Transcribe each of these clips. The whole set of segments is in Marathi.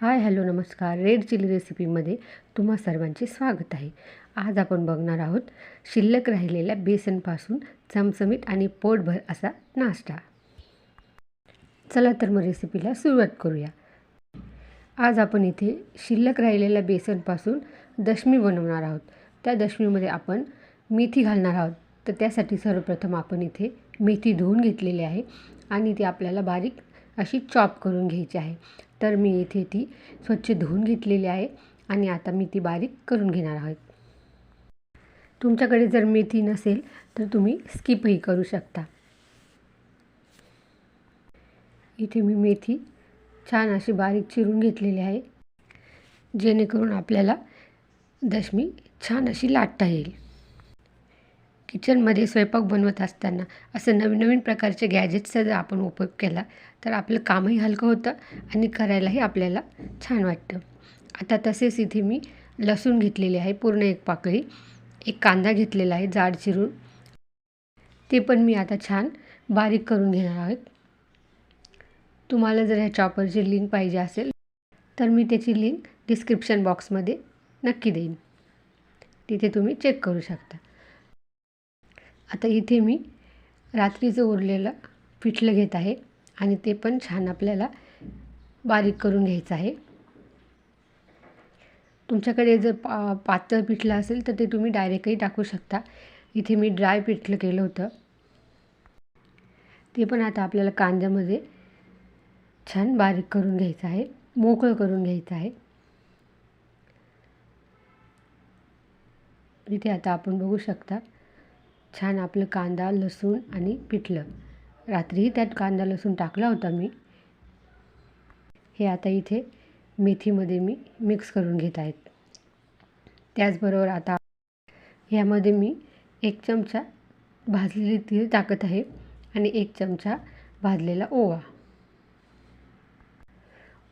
हाय हॅलो नमस्कार. रेड चिली रेसिपीमध्ये तुम्हा सर्वांचे स्वागत आहे. आज आपण बघणार आहोत शिल्लक राहिलेल्या बेसनपासून चमचमीत आणि पोटभर असा नाश्ता. चला तर मग रेसिपीला सुरुवात करूया. आज आपण इथे शिल्लक राहिलेल्या बेसनपासून दशमी बनवणार आहोत. त्या दशमीमध्ये आपण मेथी घालणार आहोत. तर त्यासाठी सर्वप्रथम आपण इथे मेथी धुवून घेतलेली आहे आणि ती आपल्याला बारीक अशी चॉप करून घ्यायची आहे. तर मी इथे ती स्वच्छ धुवून घेतलेली आहे आणि आता मी ती बारीक करून घेणार आहोत तुमच्याकडे जर मेथी नसेल तर तुम्ही स्किपही करू शकता. इथे मी मेथी छान अशी बारीक चिरून घेतलेली आहे जेणेकरून आपल्याला दशमी छान अशी लाटता येईल. किचनमध्ये स्वयंपाक बनवत असताना असं नवीन नवीन प्रकारचे गॅजेट्सचा जर आपण उपयोग केला तर आपलं कामही हलकं होतं आणि करायलाही आपल्याला छान वाटतं. आता तसेच इथे मी लसूण घेतलेले आहे पूर्ण एक पाकळी. एक कांदा घेतलेला आहे जाड चिरून. ते पण मी आता छान बारीक करून घेणार आहोत तुम्हाला जर ह्या चॉपरची लिंक पाहिजे असेल तर मी त्याची लिंक डिस्क्रिप्शन बॉक्समध्ये नक्की देईन. तिथे तुम्ही चेक करू शकता. आता इथे मी रात्रीचं उरलेलं पिठलं घेत आहे आणि ते पण छान आपल्याला बारीक करून घ्यायचं आहे. तुमच्याकडे जर पा पातळ पिठलं असेल तर ते तुम्ही डायरेक्टही टाकू शकता. इथे मी ड्राय पिठलं केलं होतं. ते पण आता आपल्याला कांद्यामध्ये छान बारीक करून घ्यायचं आहे. मोकळं करून घ्यायचं आहे. इथे आता आपण बघू शकता. छान आपलं कांदा लसूण आणि पिठलं. रात्रीही त्यात कांदा लसूण टाकला होता मी. हे आता इथे मेथीमध्ये मी मिक्स करून घेत आहेत. त्याचबरोबर आता ह्यामध्ये मी एक चमचा भाजलेली तीळ टाकत आहे आणि एक चमचा भाजलेला ओवा.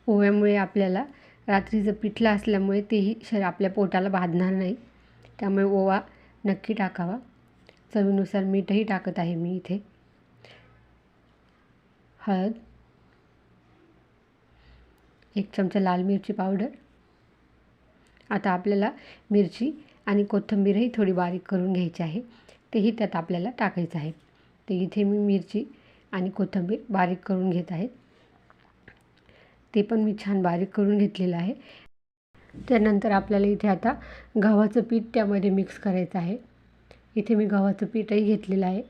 ओव्यामुळे आपल्याला रात्रीचं पिठलं असल्यामुळे तेही शरीर आपल्या पोटाला बाधणार नाही. त्यामुळे ओवा नक्की टाकावा. चवीनुसार मीठही टाकत आहे मी इथे. हळद एक चमचा लाल मिरची पावडर. आता आपल्याला मिरची आणि कोथिंबीरही थोडी बारीक करून घ्यायची आहे. तेही त्यात आपल्याला टाकायचं आहे. ते इथे मी मिरची आणि कोथिंबीर बारीक करून घेत आहे. ते पण मी छान बारीक करून घेतलेलं आहे. त्यानंतर आपल्याला इथे आता गव्हाचं पीठ त्यामध्ये मिक्स करायचं आहे. इथे मी गव्हाचं पीठही घेतलेलं आहे.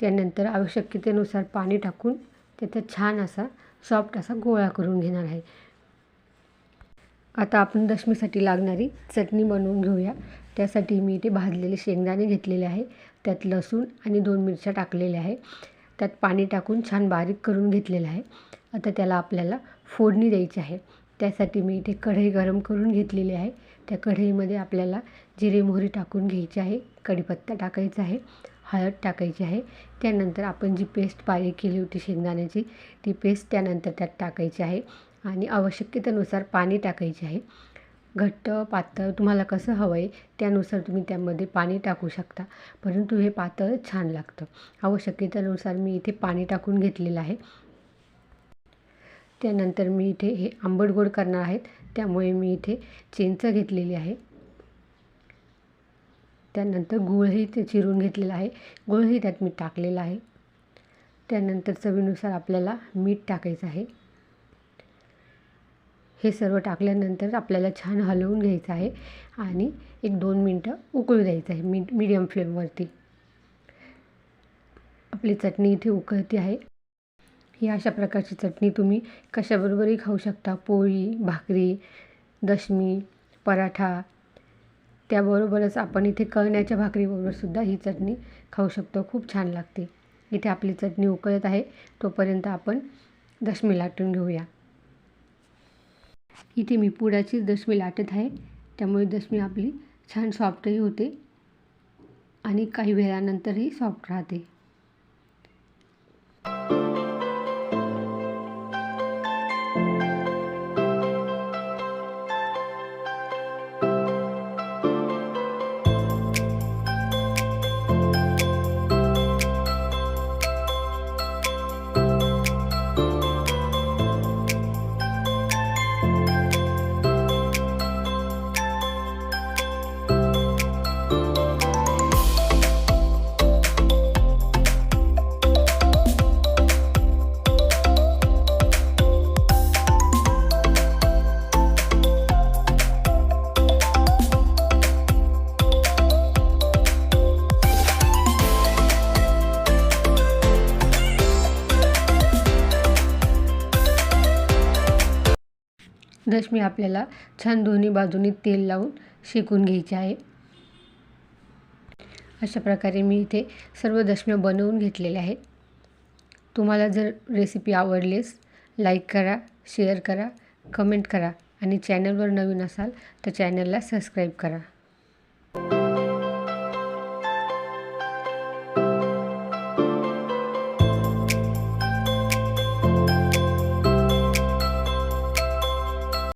त्यानंतर आवश्यकतेनुसार पाणी टाकून त्याचा छान असा सॉफ्ट असा गोळा करून घेणार आहे. आता आपण दशमीसाठी लागणारी चटणी बनवून घेऊया. त्यासाठी मी इथे भाजलेले शेंगदाणे घेतलेले आहे. त्यात लसूण आणि दोन मिरच्या टाकलेल्या आहे. त्यात पाणी टाकून छान बारीक करून घेतलेलं आहे. आता त्याला आपल्याला फोडणी द्यायची आहे. त्यासाठी मी इथे कढई गरम करून घेतलेली आहे. त्या कढईमध्ये आपल्याला जिरे मोहरी टाकून घ्यायची आहे. कढीपत्ता टाकायचा आहे. हळद टाकायची आहे. त्यानंतर आपण जी पेस्ट बारीक केली होती शेंगदाण्याची ती पेस्ट त्यानंतर त्यात टाकायची आहे आणि आवश्यकतेनुसार पाणी टाकायचे आहे. घट्ट पातळ तुम्हाला कसं हवं आहे त्यानुसार तुम्ही त्यामध्ये पाणी टाकू शकता. परंतु हे पातळ छान लागतं. आवश्यकतेनुसार मी इथे पाणी टाकून घेतलेलं आहे. त्यानंतर मी इथे हे आंबट गोड करणार आहेत. त्यामुळे मी इथे चिंच घेतलेली आहे. त्यानंतर गुळही ते चिरून घेतलेला आहे. गुळही त्यात मी टाकलेला आहे. त्यानंतर चवीनुसार आपल्याला मीठ टाकायचं आहे. हे सर्व टाकल्यानंतर आपल्याला छान हलवून घ्यायचं आहे आणि एक दोन मिनटं उकळू द्यायचं आहे. मी मीडियम फ्लेमवरती. आपली चटणी इथे उकळती आहे. ही अशा प्रकारची चटणी तुम्ही कशाबरोबरही खाऊ शकता. पोळी भाकरी दशमी पराठा. त्याबरोबरच आपण इथे कळण्याच्या भाकरीबरोबरसुद्धा ही चटणी खाऊ शकतो. खूप छान लागते. इथे आपली चटणी उकळत आहे. तोपर्यंत आपण दशमी लाटून घेऊया. इथे मी पुडाची दशमी लाटत आहे. त्यामुळे दशमी आपली छान सॉफ्टही होते आणि काही वेळानंतरही सॉफ्ट राहते. रश्मी आपल्याला छान दोन्ही बाजूनी तेल लावून शेकून घ्यायची आहे. अशा प्रकारे मी इथे सर्व दशम्या बनवून घेतलेल्या आहेत. तुम्हाला जर रेसिपी आवडलीस लाईक करा शेअर करा कमेंट करा आणि चॅनलवर नवीन असाल तर चॅनलला सबस्क्राईब करा.